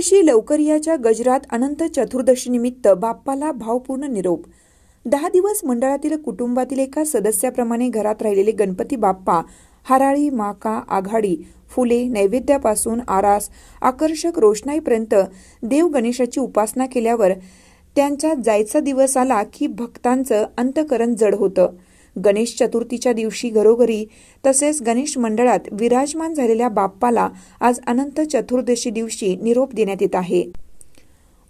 पुढच्या लवकरियाच्या गजरात अनंत चतुर्दशीनिमित्त बाप्पाला भावपूर्ण निरोप. दहा दिवस मंडळातील कुटुंबातील एका सदस्याप्रमाणे घरात राहिलेले गणपती बाप्पा हराळी माका आघाडी फुले नैवेद्यापासून आरास आकर्षक रोषणाईपर्यंत देव गणेशाची उपासना केल्यावर त्यांचा जायचा दिवस आला की भक्तांचं अंतकरण जड होतं. गणेश चतुर्थीच्या दिवशी घरोघरी तसेच गणेश मंडळात विराजमान झालेल्या बाप्पाला आज अनंत चतुर्दशी दिवशी निरोप देण्यात येत आहे.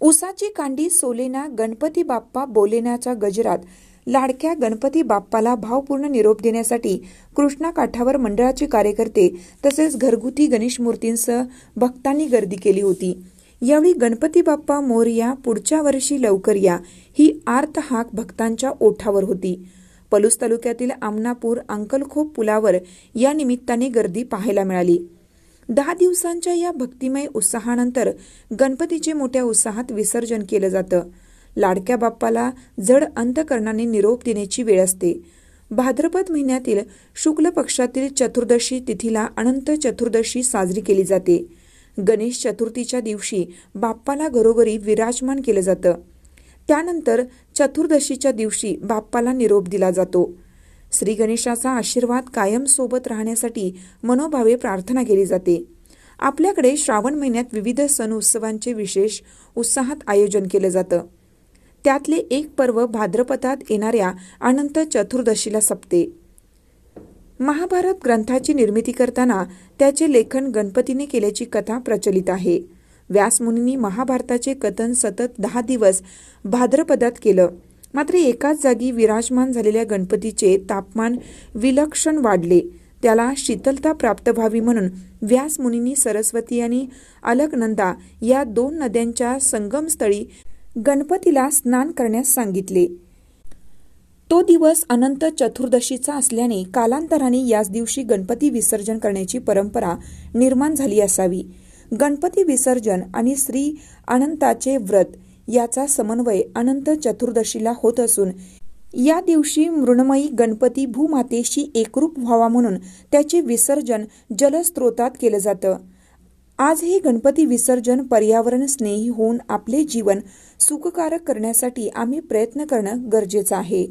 उसाची कांडी सोलेना गणपती बाप्पा बोलेनाच्या गजरात लाडक्या गणपती बाप्पाला भावपूर्ण निरोप देण्यासाठी कृष्णा काठावर मंडळाचे कार्यकर्ते तसेच घरगुती गणेश मूर्तींसह भक्तांनी गर्दी केली होती. यावेळी गणपती बाप्पा मोरया पुढच्या वर्षी लवकर या ही आर्त हाक भक्तांच्या ओठावर होती. पलूस तालुक्यातील आमनापूर अंकलखोप पुलावर या निमित्ताने गर्दी पाहायला मिळाली. दहा दिवसांच्या या भक्तिमय उत्साहानंतर गणपतीचे मोठ्या उत्साहात विसर्जन केलं जातं. लाडक्या बाप्पाला जड अंतकरणाने निरोप देण्याची वेळ असते. भाद्रपद महिन्यातील शुक्ल पक्षातील चतुर्दशी तिथीला अनंत चतुर्दशी साजरी केली जाते. गणेश चतुर्थीच्या दिवशी बाप्पाला घरोघरी विराजमान केलं जातं. त्यानंतर चतुर्दशीच्या दिवशी बाप्पाला निरोप दिला जातो. श्री गणेशाचा आशीर्वाद कायम सोबत राहण्यासाठी मनोभावे प्रार्थना केली जाते. आपल्याकडे श्रावण महिन्यात विविध सण उत्सवांचे विशेष उत्साहात आयोजन केलं जातं. त्यातले एक पर्व भाद्रपदात येणाऱ्या अनंत चतुर्दशीला सपते. महाभारत ग्रंथाची निर्मिती करताना त्याचे लेखन गणपतीने केल्याची कथा प्रचलित आहे. व्यासमुनींनी महाभारताचे कथन सतत दहा दिवस भाद्रपदात केलं. मात्र एकाच जागी विराजमान झालेल्या गणपतीचे तापमान विलक्षण वाढले. त्याला शीतलता प्राप्त व्हावी म्हणून व्यासमुनींनी सरस्वती आणि अलकनंदा या दोन नद्यांच्या संगमस्थळी गणपतीला स्नान करण्यास सांगितले. तो दिवस अनंत चतुर्दशीचा असल्याने कालांतराने याच दिवशी गणपती विसर्जन करण्याची परंपरा निर्माण झाली असावी. गणपती विसर्जन आणि श्री अनंताचे व्रत याचा समन्वय अनंत चतुर्दशीला होत असून या दिवशी मृणमयी गणपती भूमातेशी एकरूप व्हावा म्हणून त्याचे विसर्जन जलस्रोतात केलं जातं. आज हे गणपती विसर्जन पर्यावरण स्नेही होऊन आपले जीवन सुखकारक करण्यासाठी आम्ही प्रयत्न करणं गरजेचं आहे.